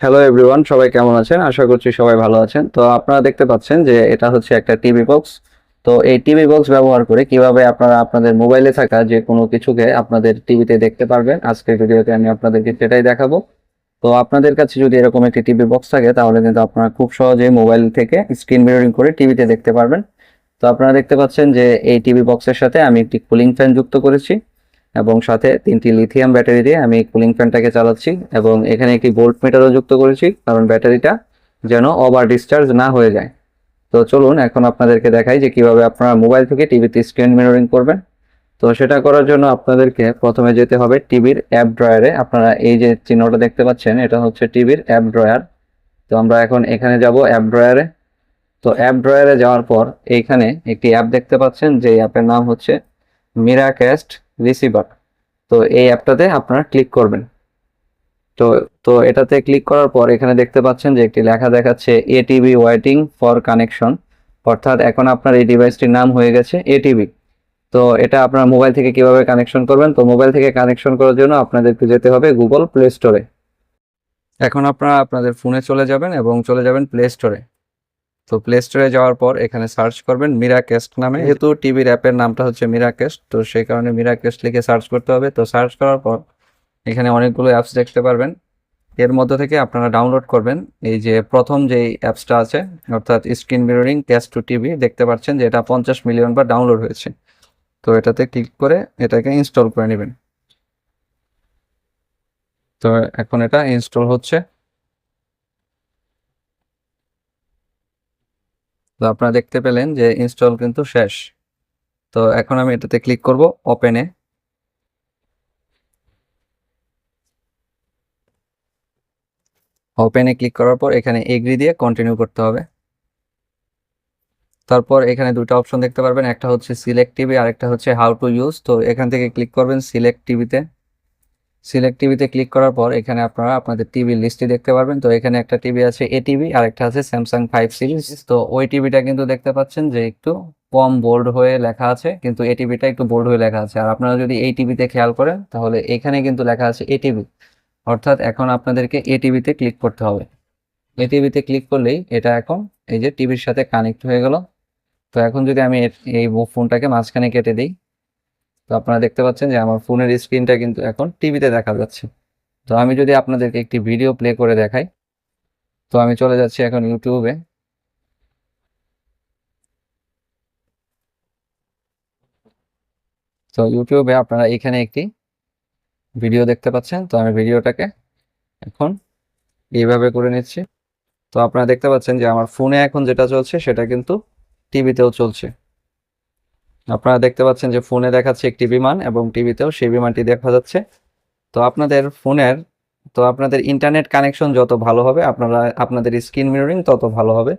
Hello everyone সবাই কেমন আছেন? আশা করছি সবাই ভালো আছেন। তো আপনারা দেখতে পাচ্ছেন যে এটা হচ্ছে একটা টিভি বক্স তো এই টিভি বক্স ব্যবহার করে কীভাবে আপনারা আপনাদের মোবাইলে থাকা যে কোনো কিছুকে আপনাদের টিভিতে দেখতে পারবেন, আজকের ভিডিওতে আমি আপনাদেরকে সেটাই দেখাবো। তো আপনাদের কাছে যদি এরকম একটি টিভি বক্স থাকে, তাহলে কিন্তু আপনারা খুব সহজেই মোবাইল থেকে স্ক্রিন মিররিং করে টিভিতে দেখতে পারবেন। তো আপনারা দেখতে পাচ্ছেন যে এই টিভি বক্সের সাথে আমি একটি কুলিং ফ্যান যুক্ত করেছি। এবং সাথে তিনটি লিথিয়াম ব্যাটারি দিয়ে আমি কুলিং ফ্যানটাকে চালাচ্ছি এবং এখানে একটি ভোল্ট মিটারও যুক্ত করেছি, কারণ ব্যাটারিটা যেন ওভার ডিসচার্জ না হয়ে যায়। তো চলুন এখন আপনাদেরকে দেখাই যে কীভাবে আপনারা মোবাইল থেকে টিভিতে স্ক্রিন মিররিং করবেন। তো সেটা করার জন্য আপনাদেরকে প্রথমে যেতে হবে টিভির অ্যাপ ড্রয়ারে আপনারা এই যে চিহ্নটা দেখতে পাচ্ছেন, এটা হচ্ছে টিভির অ্যাপ ড্রয়ার তো আমরা এখন এখানে যাব অ্যাপ ড্রয়ারে তো অ্যাপ ড্রয়ারে যাওয়ার পর এইখানে একটি অ্যাপ দেখতে পাচ্ছেন যে অ্যাপের নাম হচ্ছে মিরাক্যাস্ট রিসিভার তো এই অ্যাপটাতে আপনারা ক্লিক করবেন। তো তো এটাতে ক্লিক করার পর এখানে দেখতে পাচ্ছেন যে একটি লেখা দেখাচ্ছে এটিভি ওয়েটিং ফর কানেকশন অর্থাৎ এখন আপনার এই ডিভাইসটির নাম হয়ে গেছে এটিভি তো এটা আপনার মোবাইল থেকে কীভাবে কানেকশন করবেন? তো মোবাইল থেকে কানেকশন করার জন্য আপনাদেরকে যেতে হবে গুগল প্লে স্টোরে এখন আপনারা আপনাদের ফোনে চলে যাবেন এবং চলে যাবেন প্লে স্টোরে তো প্লে স্টোরে যাওয়ার পর এখানে সার্চ করবেন মিরাকেস্ট নামে। যেহেতু টিভির অ্যাপের নামটা হচ্ছে মিরাকেস্ট তো সেই কারণে মিরাকেস্ট লিখে সার্চ করতে হবে। তো সার্চ করার পর এখানে অনেকগুলো অ্যাপস দেখতে পারবেন। এর মধ্যে থেকে আপনারা ডাউনলোড করবেন এই যে প্রথম যে অ্যাপসটা আছে, অর্থাৎ screen mirroring cast to TV দেখতে পাচ্ছেন যে এটা পঞ্চাশ মিলিয়ন বার ডাউনলোড হয়েছে। তো এটাতে ক্লিক করে এটাকে ইনস্টল করে নেবেন। তো এখন এটা ইনস্টল হচ্ছে। তো আপনারা দেখতে পেলেন যে ইনস্টল কিন্তু শেষ। তো এখন আমি এটাতে ক্লিক করব ওপেনে ওপেনে ক্লিক করার পর এখানে এগ্রি দিয়ে কন্টিনিউ করতে হবে। তারপর এখানে দুটো অপশন দেখতে পারবেন, একটা হচ্ছে সিলেক্ট টিভি আর একটা হচ্ছে হাউ টু ইউজ তো এখান থেকে ক্লিক করবেন সিলেক্ট টিভিতে সিলেক্ট টিভিতে ক্লিক করার পর এখানে আপনারা আপনাদের টিভির লিস্টটি দেখতে পারবেন। তো এখানে একটা টিভি আছে এ টিভি আর একটা আছে স্যামসাং ফাইভ সিরিজ তো ওই টিভিটা কিন্তু দেখতে পাচ্ছেন যে একটু কম বোল্ড হয়ে লেখা আছে, কিন্তু এ টিভিটা একটু বোল্ড হয়ে লেখা আছে। আর আপনারা যদি এই টিভিতে খেয়াল করেন, তাহলে এখানে কিন্তু লেখা আছে এ টিভি অর্থাৎ এখন আপনাদেরকে এ টিভিতে ক্লিক করতে হবে। এ টিভিতে ক্লিক করলেই এটা এখন এই যে টিভির সাথে কানেক্ট হয়ে গেল। তো এখন যদি আমি এই ফোনটাকে মাঝখানে কেটে দিই তো আপনারা দেখতে পাচ্ছেন যে আমার ফোনের স্ক্রিনটা কিন্তু এখন টিভিতে দেখা যাচ্ছে। তো আমি যদি আপনাদেরকে একটি ভিডিও প্লে করে দেখাই, তো আমি চলে যাচ্ছি এখন ইউটিউবে। তো ইউটিউবে আপনারা এখানে একটি ভিডিও দেখতে পাচ্ছেন, তো আমি ভিডিওটাকে এখন এইভাবে করে নিচ্ছি। তো আপনারা দেখতে পাচ্ছেন যে আমার ফোনে এখন যেটা চলছে, সেটা কিন্তু টিভিতেও চলছে। আপনারা দেখতে পাচ্ছেন যে ফোনে দেখাচ্ছে একটি বিমান এবং টিভিতেও সেই বিমানটি দেখা যাচ্ছে। তো আপনাদের ফোনের, তো আপনাদের ইন্টারনেট কানেকশন যত ভালো হবে, আপনারা, আপনাদের স্ক্রিন মিররিং তত ভালো হবে।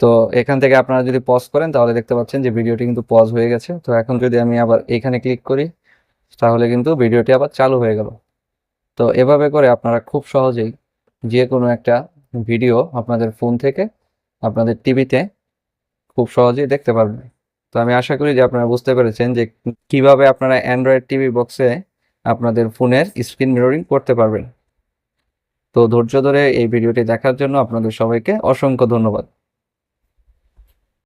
তো এখান থেকে আপনারা যদি পজ করেন, তাহলে দেখতে পাচ্ছেন যে ভিডিওটি কিন্তু পজ হয়ে গেছে। তো এখন যদি আমি আবার এখানে ক্লিক করি, তাহলে কিন্তু ভিডিওটি আবার চালু হয়ে গেল। তো এভাবে করে আপনারা খুব সহজেই যে কোনো একটা ভিডিও আপনাদের ফোন থেকে, আপনাদের টিভিতে খুব সহজেই দেখতে পারবেন তো আমি আশা করি যে আপনারা বুঝতে পেরেছেন যে কীভাবে আপনারা অ্যান্ড্রয়েড টিভি বক্সে আপনাদের ফোনের স্ক্রিন মিররিং করতে পারবেন। তো ধৈর্য ধরে এই ভিডিওটি দেখার জন্য আপনাদের সবাইকে অসংখ্য ধন্যবাদ।